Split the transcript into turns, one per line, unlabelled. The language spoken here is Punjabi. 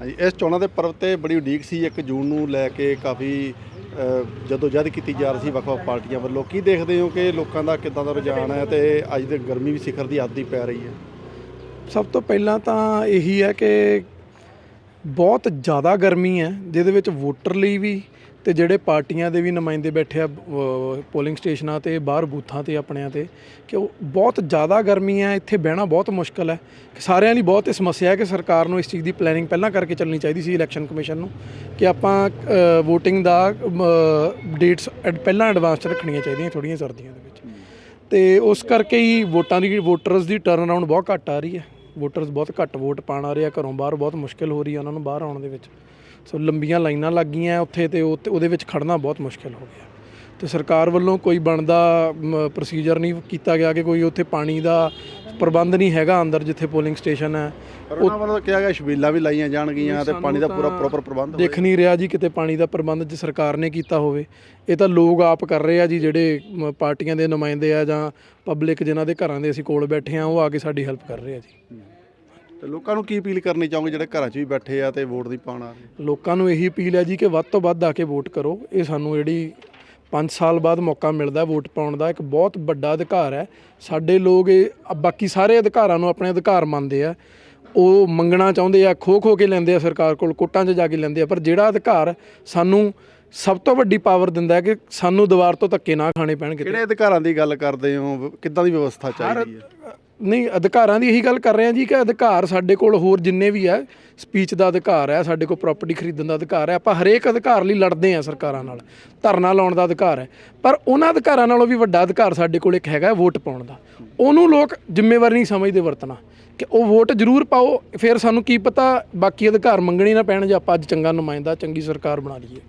ਹਾਂਜੀ, ਇਸ ਚੋਣਾਂ ਦੇ ਪਰਵ ਤੇ ਬੜੀ ਉਡੀਕ ਸੀ 1 ਜੂਨ ਨੂੰ ਲੈ ਕੇ ਕਾਫੀ ਜਦੋਂ ਜਦ ਕੀਤੀ ਜਾ ਰਹੀ ਸੀ ਵੱਖ-ਵੱਖ ਪਾਰਟੀਆਂ ਵੱਲੋਂ। ਕੀ ਦੇਖਦੇ ਹੋ ਕਿ ਲੋਕਾਂ ਦਾ ਕਿੱਦਾਂ ਦਾ ਰੁਝਾਨ ਹੈ ਤੇ ਅੱਜ ਦੇ ਗਰਮੀ ਵੀ ਸਿਖਰ ਦੀ ਆਦੀ ਪੈ ਰਹੀ ਹੈ?
ਸਭ ਤੋਂ ਪਹਿਲਾਂ ਤਾਂ ਇਹੀ ਹੈ ਕਿ ਬਹੁਤ ਜ਼ਿਆਦਾ ਗਰਮੀ ਹੈ, ਜਿਹਦੇ ਵਿੱਚ ਵੋਟਰ ਲਈ ਵੀ ਤੇ ਜਿਹੜੇ ਪਾਰਟੀਆਂ ਦੇ ਵੀ ਨੁਮਾਇੰਦੇ ਬੈਠੇ ਆ ਪੋਲਿੰਗ ਸਟੇਸ਼ਨਾਂ ਤੇ, ਬਾਹਰ ਬੂਥਾਂ ਤੇ ਆਪਣਿਆਂ ਤੇ, ਕਿ ਉਹ ਬਹੁਤ ਜ਼ਿਆਦਾ ਗਰਮੀ ਹੈ, ਇੱਥੇ ਬਹਿਣਾ ਬਹੁਤ ਮੁਸ਼ਕਲ ਹੈ। ਸਾਰਿਆਂ ਲਈ ਬਹੁਤ ਇਹ ਸਮੱਸਿਆ ਹੈ ਕਿ ਸਰਕਾਰ ਨੂੰ ਇਸ ਚੀਜ਼ ਦੀ ਪਲੈਨਿੰਗ ਪਹਿਲਾਂ ਕਰਕੇ ਚੱਲਣੀ ਚਾਹੀਦੀ ਸੀ ਇਲੈਕਸ਼ਨ ਕਮਿਸ਼ਨ ਨੂੰ, ਕਿ ਆਪਾਂ VOTING ਦਾ ਡੇਟਸ ਪਹਿਲਾਂ ਐਡਵਾਂਸ ਚ ਰੱਖਣੀਆਂ ਚਾਹੀਦੀਆਂ ਥੋੜੀਆਂ ਸਰਦੀਆਂ ਦੇ ਵਿੱਚ। ਤੇ ਉਸ ਕਰਕੇ ਹੀ ਵੋਟਾਂ ਦੀ ਵੋਟਰਸ ਦੀ ਟਰਨ ਅਰਾਊਂਡ ਬਹੁਤ ਘੱਟ ਆ ਰਹੀ ਹੈ। ਵੋਟਰਸ ਬਹੁਤ ਘੱਟ ਵੋਟ ਪਾਣ ਆ ਰਹੇ ਆ ਘਰੋਂ ਬਾਹਰ ਬਹੁਤ ਮੁਸ਼ਕਿਲ ਹੋ ਰਹੀ ਹੈ ਉਹਨਾਂ ਨੂੰ ਬਾਹਰ ਆਉਣ ਦੇ ਵਿੱਚ। ਸੋ ਲੰਬੀਆਂ ਲਾਈਨਾਂ ਲੱਗ ਗਈਆਂ ਉੱਥੇ ਤੇ ਉਹ- ਤੇ ਉਹਦੇ ਵਿੱਚ ਖੜਨਾ ਬਹੁਤ ਮੁਸ਼ਕਿਲ ਹੋ ਗਿਆ। ਤੇ ਸਰਕਾਰ ਵੱਲੋਂ ਕੋਈ ਬਣਦਾ ਪ੍ਰੋਸੀਜਰ ਨਹੀਂ ਕੀਤਾ ਗਿਆ ਕਿ ਕੋਈ ਉੱਥੇ ਪਾਣੀ ਦਾ ਪ੍ਰਬੰਧ ਨਹੀਂ ਹੈਗਾ ਅੰਦਰ ਜਿੱਥੇ ਪੋਲਿੰਗ ਸਟੇਸ਼ਨ ਹੈ।
ਉਹਨਾਂ ਵੱਲੋਂ ਕਿਹਾ ਗਿਆ ਛਬੀਲਾਂ ਵੀ ਲਾਈਆਂ ਜਾਣਗੀਆਂ ਤੇ ਪਾਣੀ ਦਾ ਪੂਰਾ ਪ੍ਰੋਪਰ ਪ੍ਰਬੰਧ
ਦੇਖ ਨਹੀਂ ਰਿਹਾ ਜੀ ਕਿਤੇ ਪਾਣੀ ਦਾ ਪ੍ਰਬੰਧ ਜੇ ਸਰਕਾਰ ਨੇ ਕੀਤਾ ਹੋਵੇ। ਇਹ ਤਾਂ ਲੋਕ ਆਪ ਕਰ ਰਹੇ ਆ ਜੀ ਜਿਹੜੇ ਪਾਰਟੀਆਂ ਦੇ ਨੁਮਾਇੰਦੇ ਆ ਜਾਂ ਪਬਲਿਕ ਜਿਨ੍ਹਾਂ ਦੇ ਘਰਾਂ ਦੇ ਅਸੀਂ ਕੋਲ ਬੈਠੇ ਆ ਉਹ ਆ ਕੇ ਸਾਡੀ ਹੈਲਪ ਕਰ ਰਹੇ ਆ ਜੀ।
ਤੇ ਲੋਕਾਂ ਨੂੰ ਕੀ ਅਪੀਲ ਕਰਨੀ ਚਾਹੋਗੇ ਜਿਹੜੇ ਘਰਾਂ 'ਚ ਵੀ ਬੈਠੇ ਆ ਤੇ ਵੋਟ ਦੀ ਆ ਰਹੇ
ਲੋਕਾਂ ਨੂੰ ਇਹੀ ਅਪੀਲ ਹੈ ਜੀ ਕਿ ਵੱਧ ਤੋਂ ਵੱਧ ਆ ਕੇ ਵੋਟ ਕਰੋ। ਇਹ ਸਾਨੂੰ ਜਿਹੜੀ 5 ਸਾਲ ਬਾਅਦ ਮੌਕਾ ਮਿਲਦਾ ਵੋਟ ਪਾਉਣ ਦਾ ਇੱਕ ਬਹੁਤ ਵੱਡਾ ਅਧਿਕਾਰ ਹੈ। ਸਾਡੇ ਲੋਕ ਇਹ ਬਾਕੀ ਸਾਰੇ ਅਧਿਕਾਰਾਂ ਨੂੰ ਆਪਣੇ ਅਧਿਕਾਰ ਮੰਨਦੇ ਆ। ਉਹ ਮੰਗਣਾ ਚਾਹੁੰਦੇ ਆ ਖੋ ਖੋ ਕੇ ਲੈਂਦੇ ਆ ਸਰਕਾਰ ਕੋਲ ਕੋਟਾਂ 'ਚ ਜਾ ਕੇ ਲੈਂਦੇ ਆ। ਪਰ ਜਿਹੜਾ ਅਧਿਕਾਰ ਸਾਨੂੰ ਸਭ ਤੋਂ ਵੱਡੀ ਪਾਵਰ ਦਿੰਦਾ ਹੈ ਕਿ ਸਾਨੂੰ ਦੀਵਾਰ ਤੋਂ ਧੱਕੇ ਨਾ ਖਾਣੇ ਪੈਣ ਕਿਤੇ
ਕਿਹੜੇ ਅਧਿਕਾਰਾਂ ਦੀ ਗੱਲ ਕਰਦੇ ਹੋ? ਕਿੱਦਾਂ ਦੀ ਵਿਵਸਥਾ ਚਾਹੀਦੀ ਹੈ?
ਨਹੀਂ, ਅਧਿਕਾਰਾਂ ਦੀ ਇਹੀ ਗੱਲ ਕਰ ਰਹੇ ਹਾਂ ਜੀ ਕਿ ਅਧਿਕਾਰ ਸਾਡੇ ਕੋਲ ਹੋਰ ਜਿੰਨੇ ਵੀ ਹੈ ਸਪੀਚ ਦਾ ਅਧਿਕਾਰ ਹੈ, ਸਾਡੇ ਕੋਲ ਪ੍ਰਾਪਰਟੀ ਖਰੀਦਣ ਦਾ ਅਧਿਕਾਰ ਹੈ, ਆਪਾਂ ਹਰੇਕ ਅਧਿਕਾਰ ਲਈ ਲੜਦੇ ਹਾਂ ਸਰਕਾਰਾਂ ਨਾਲ, ਧਰਨਾ ਲਾਉਣ ਦਾ ਅਧਿਕਾਰ ਹੈ। ਪਰ ਉਹਨਾਂ ਅਧਿਕਾਰਾਂ ਨਾਲੋਂ ਵੀ ਵੱਡਾ ਅਧਿਕਾਰ ਸਾਡੇ ਕੋਲ ਇੱਕ ਹੈਗਾ ਵੋਟ ਪਾਉਣ ਦਾ। ਉਹਨੂੰ ਲੋਕ ਜ਼ਿੰਮੇਵਾਰ ਨਹੀਂ ਸਮਝਦੇ ਵਰਤਣਾ, ਕਿ ਉਹ ਵੋਟ ਜ਼ਰੂਰ ਪਾਓ, ਫਿਰ ਸਾਨੂੰ ਕੀ ਪਤਾ ਬਾਕੀ ਅਧਿਕਾਰ ਮੰਗਣੇ ਨਾ ਪੈਣ ਜੇ ਆਪਾਂ ਅੱਜ ਚੰਗਾ ਨੁਮਾਇੰਦਾ, ਚੰਗੀ ਸਰਕਾਰ ਬਣਾ ਲਈਏ